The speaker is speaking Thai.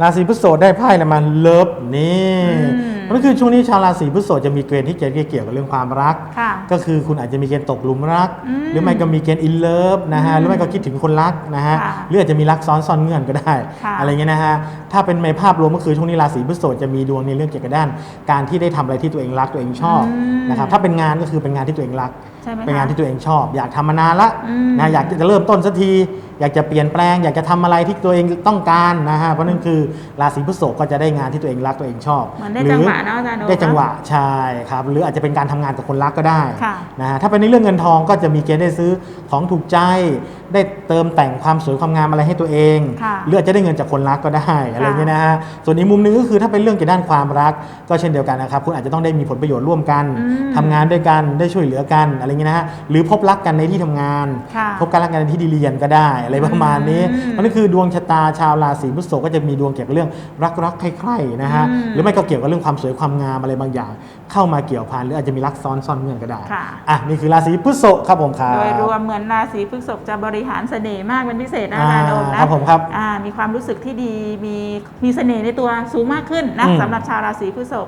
ราศีพฤษภได้ไพ่อะไรมาเลิฟนี่ อืมนั่นคือช่วงนี้ชาวราศีพฤษภจะมีเกณฑ์ที่เกณฑ์เกี่ยวกับเรื่องความรัก ค่ะก็คือคุณอาจจะมีเกณฑ์ตกหลุมรัก อืมหรือไม่ก็มีเกณฑ์อินเลิฟนะฮะอืมหรือไม่ก็คิดถึงคนรักนะฮะค่ะหรืออาจจะมีรักซ้อนซ้อนเงื่อนก็ได้ ค่ะ อะไรเงี้ยนะฮะถ้าเป็นในภาพรวมก็คือช่วงนี้ราศีพฤษภจะมีดวงในเรื่องเกี่ยวกับด้าน การที่ได้ทำอะไรที่ตัวเองรักตัวเองชอบอืมนะครับถ้าเป็นงานก็คือเป็นงานที่ตัวเองรัก ใช่ไหมคะ เป็นงานที่ตัวเองชอบ อยากทำมานานละอืมนะอยากจะเริ่มต้นสักที อยากจะเปลี่ยนแปลง อยากจะทำอะไรที่ตัวเองต้องการนะฮะเพราะนั่นคือราศีพฤษภก็จะได้งานที่ตัวเองรักตัวเองชอบเหมือนได้จังหวะเนอะอาจารย์โอ๊คได้จังหวะใช่ครับหรืออาจจะเป็นการทำงานกับคนรักก็ได้ค่ะนะฮะถ้าเป็นในเรื่องเงินทองก็จะมีเกณฑ์ได้ซื้อของถูกใจ ได้เติมแต่งความสวยความงามอะไรให้ตัวเอง ค่ะหรืออาจจะได้เงินจากคนรักก็ได้อะไรอย่างเงี้ยนะฮะส่วนอีกมุมหนึงก็คือถ้าเป็นเรื่องเกี่ยวกับด้านความรัก ก็เช่นเดียวกันนะครับคุณอาจจะต้องได้มีผลประโยชน์ร่วมกันอืมทำงานด้วยกันได้ช่วยเหลือกันอะไรอย่างเงี้ยนะฮะหรือพบรักกันในที่ทำงาน ค่ะพบกันรักกันในที่ดีเรียนก็ได้อะไรประมาณนี้อืม มันก็คือดวงชะตาชาวราศีพฤษภก็จะมีดวงเกี่ยวกับเรื่องรักรักๆใคร่ๆนะฮะอืมหรือไม่ก็เกี่ยวกับเรื่องความสวยความงามอะไรบางอย่าง เข้ามาเกี่ยวพันหรืออาจจะมีรักซ้อนซ่อนเงื่อนก็ได้ค่ะ อะนี่คือราศีพฤษภครับผมครับ โดยรวมเหมือนราศีพฤษภจะบริหารเสน่ห์มากเป็นพิเศษนะอ่าอาจารย์โดมนะครับผมครับอ่ามีความรู้สึกที่ดีมีมีเสน่ห์ในตัวสูงมากขึ้นนะอืม สำหรับชาวราศีพฤษภ